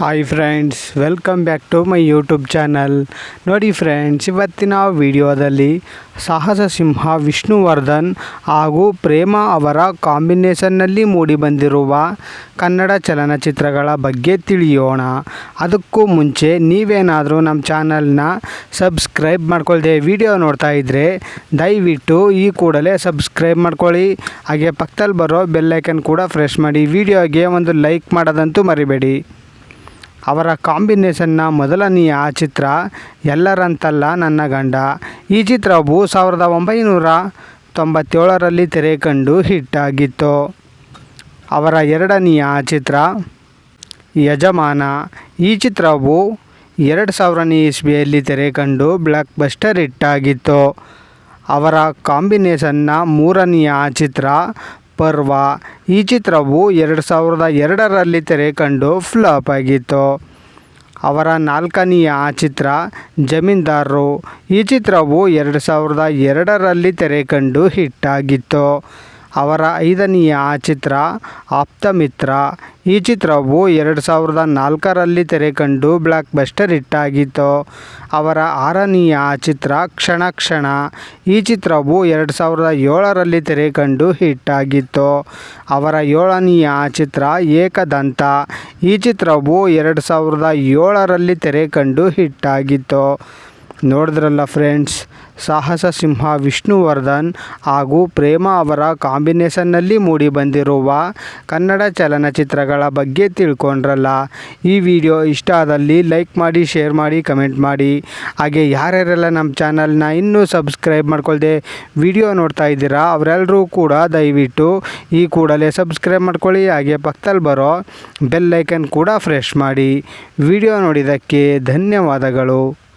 Hi friends welcome back to my YouTube channel ನೋಡಿ friends ಇವತ್ತಿನ ವಿಡಿಯೋದಲ್ಲಿ ಸಾಹಸ ಸಿಂಹ ವಿಷ್ಣುವರ್ಧನ್ ಹಾಗೂ ಪ್ರೇಮ ಅವರ ಕಾಂಬಿನೇಷನ್ನಲ್ಲಿ ಮೂಡಿಬಂದಿರುವ ಕನ್ನಡ ಚಲನಚಿತ್ರಗಳ ಬಗ್ಗೆ ತಿಳಿಯೋಣ. ಅದಕ್ಕೂ ಮುಂಚೆ ನೀವೇನಾದರೂ ನಮ್ಮ ಚಾನಲ್ನ ಸಬ್ಸ್ಕ್ರೈಬ್ ಮಾಡ್ಕೊಳ್ದೆ ವಿಡಿಯೋ ನೋಡ್ತಾ ಇದ್ದರೆ ದಯವಿಟ್ಟು ಈ ಕೂಡಲೇ ಸಬ್ಸ್ಕ್ರೈಬ್ ಮಾಡ್ಕೊಳ್ಳಿ. ಹಾಗೆ ಪಕ್ಕದಲ್ಲಿ ಬರೋ ಬೆಲ್ಲೈಕನ್ ಕೂಡ ಫ್ರೆಶ್ ಮಾಡಿ ವಿಡಿಯೋಗೆ ಒಂದು ಲೈಕ್ ಮಾಡೋದಂತೂ ಮರಿಬೇಡಿ. ಅವರ ಕಾಂಬಿನೇಷನ್ನ ಮೊದಲನೆಯ ಚಿತ್ರ ಎಲ್ಲರಂತಲ್ಲ ನನ್ನ ಗಂಡ. ಈ ಚಿತ್ರವು ಸಾವಿರದ ಒಂಬೈನೂರ ತೊಂಬತ್ತೇಳರಲ್ಲಿ ತೆರೆ ಕಂಡು ಹಿಟ್ಟಾಗಿತ್ತು ಅವರ ಎರಡನೆಯ ಚಿತ್ರ ಯಜಮಾನ. ಈ ಚಿತ್ರವು ಎರಡು ಸಾವಿರನೇ ಇಸ್ವಿಯಲ್ಲಿ ತೆರೆ ಕಂಡು ಬ್ಲಾಕ್ ಬಸ್ಟರ್ ಹಿಟ್ಟಾಗಿತ್ತು ಅವರ ಕಾಂಬಿನೇಷನ್ನ ಮೂರನೆಯ ಚಿತ್ರ ಪರ್ವ. ಈ ಚಿತ್ರವು ಎರಡು ಸಾವಿರದ ಎರಡರಲ್ಲಿ ತೆರೆ ಕಂಡು ಫ್ಲಾಪ್ ಆಗಿತ್ತು. ಅವರ ನಾಲ್ಕನೆಯ ಚಿತ್ರ, ಜಮೀನ್ದಾರರು. ಈ ಚಿತ್ರವು ಎರಡು ಸಾವಿರದ ಎರಡರಲ್ಲಿ ತೆರೆ ಕಂಡು ಹಿಟ್ಟಾಗಿತ್ತು ಅವರ ಐದನೆಯ ಚಿತ್ರ, ಆಪ್ತಮಿತ್ರ. ಈ ಚಿತ್ರವು ಎರಡು ಸಾವಿರದ ನಾಲ್ಕರಲ್ಲಿ ತೆರೆ ಕಂಡು ಬ್ಲಾಕ್ ಬಸ್ಟರ್ ಹಿಟ್ಟಾಗಿತ್ತು. ಅವರ ಆರನೆಯ ಚಿತ್ರ ಕ್ಷಣ ಕ್ಷಣ. ಈ ಚಿತ್ರವು ಎರಡು ಸಾವಿರದ ಏಳರಲ್ಲಿ ತೆರೆ ಕಂಡು ಹಿಟ್ಟಾಗಿತ್ತು. ಅವರ ಏಳನೆಯ ಚಿತ್ರ ಏಕದಂತ. ಈ ಚಿತ್ರವು ಎರಡು ಸಾವಿರದ ಏಳರಲ್ಲಿ ತೆರೆ ಕಂಡು ಹಿಟ್ಟಾಗಿತ್ತು. ನೋಡಿದ್ರಲ್ಲ ಫ್ರೆಂಡ್ಸ್ ಸಾಹಸ ಸಿಂಹ ವಿಷ್ಣುವರ್ಧನ್ ಹಾಗೂ ಪ್ರೇಮ ಅವರ ಕಾಂಬಿನೇಷನ್ನಲ್ಲಿ ಮೂಡಿಬಂದಿರುವ ಕನ್ನಡ ಚಲನಚಿತ್ರಗಳ ಬಗ್ಗೆ ತಿಳ್ಕೊಂಡ್ರಲ್ಲ. ಈ ವಿಡಿಯೋ ಇಷ್ಟ ಆದಲ್ಲಿ ಲೈಕ್ ಮಾಡಿ ಶೇರ್ ಮಾಡಿ ಕಮೆಂಟ್ ಮಾಡಿ. ಹಾಗೆ ಯಾರ್ಯಾರೆಲ್ಲ ನಮ್ಮ ಚಾನಲ್ನ ಇನ್ನೂ ಸಬ್ಸ್ಕ್ರೈಬ್ ಮಾಡ್ಕೊಳ್ದೆ ವಿಡಿಯೋ ನೋಡ್ತಾ ಇದ್ದೀರಾ ಅವರೆಲ್ಲರೂ ಕೂಡ ದಯವಿಟ್ಟು ಈ ಕೂಡಲೇ ಸಬ್ಸ್ಕ್ರೈಬ್ ಮಾಡ್ಕೊಳ್ಳಿ. ಹಾಗೆ ಪಕ್ಕದಲ್ಲಿ ಬರೋ ಬೆಲ್ಲೈಕನ್ ಕೂಡ ಫ್ರೆಶ್ ಮಾಡಿ. ವಿಡಿಯೋ ನೋಡಿದ್ದಕ್ಕೆ ಧನ್ಯವಾದಗಳು.